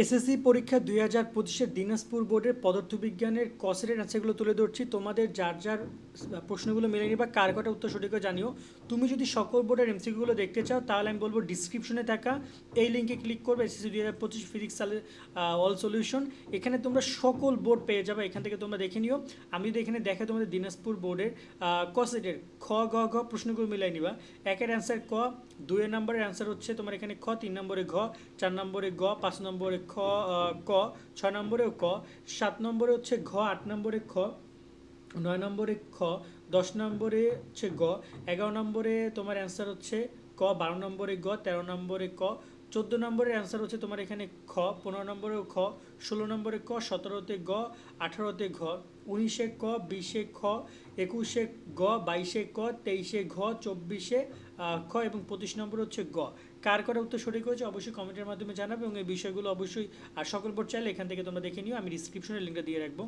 SSC পরীক্ষা দুই হাজার পঁচিশের দিনাজপুর বোর্ডের পদার্থবিজ্ঞানের কসেটের অ্যান্সারগুলো তুলে ধরছি। তোমাদের যার যার প্রশ্নগুলো মেলে নিবা, কার কটা উত্তর সঠিক জানিও। তুমি যদি সকল বোর্ডের এমসিকিউগুলো দেখতে চাও, তাহলে আমি বলব ডিসক্রিপশনে থাকা। এই লিঙ্কে ক্লিক করবে এসএসসি দুই হাজার পঁচিশ ফিজিক্স সালের অল সলিউশন এখানে তোমরা সকল বোর্ড পেয়ে যাবে, এখান থেকে তোমরা দেখে নিও। আমি যদি এখানে দেখে তোমাদের দিনাজপুর বোর্ডের কসেটের খ, গ, ঘ প্রশ্নগুলো মিলাই নিবা। একের অ্যান্সার ক দুয়ের নম্বরের অ্যান্সার হচ্ছে তোমার এখানে খ, তিন নম্বরে ঘ, চার নম্বরে গ, পাঁচ নম্বরে খ ক, ছয় নম্বরেও ক, সাত নম্বরে হচ্ছে ঘ, আট নম্বরে খ, নয় নম্বরে খ, দশ নম্বরে হচ্ছে গ, এগারো নম্বরে তোমার অ্যান্সার হচ্ছে ক, বারো নম্বরে গ, তেরো নম্বরে ক চোদ্দ নম্বরের অ্যান্সার হচ্ছে তোমার এখানে খ, পনেরো নম্বরেও খ, ষোলো নম্বরে ক, সতেরোতে গ, আঠারোতে ঘ, উনিশে ক, বিশে খ, একুশে গ, বাইশে ক, তেইশে ঘ, চব্বিশে খ এবং পঁচিশ নম্বর হচ্ছে গ। কার করা উত্তর সঠিক হয়েছে অবশ্যই কমেন্টের মাধ্যমে জানাবে এবং এই বিষয়গুলো অবশ্যই, আর সকল বোর্ড চাইলে এখান থেকে তোমরা দেখে নিও, আমি ডিসক্রিপশনে লিঙ্কটা দিয়ে রাখব।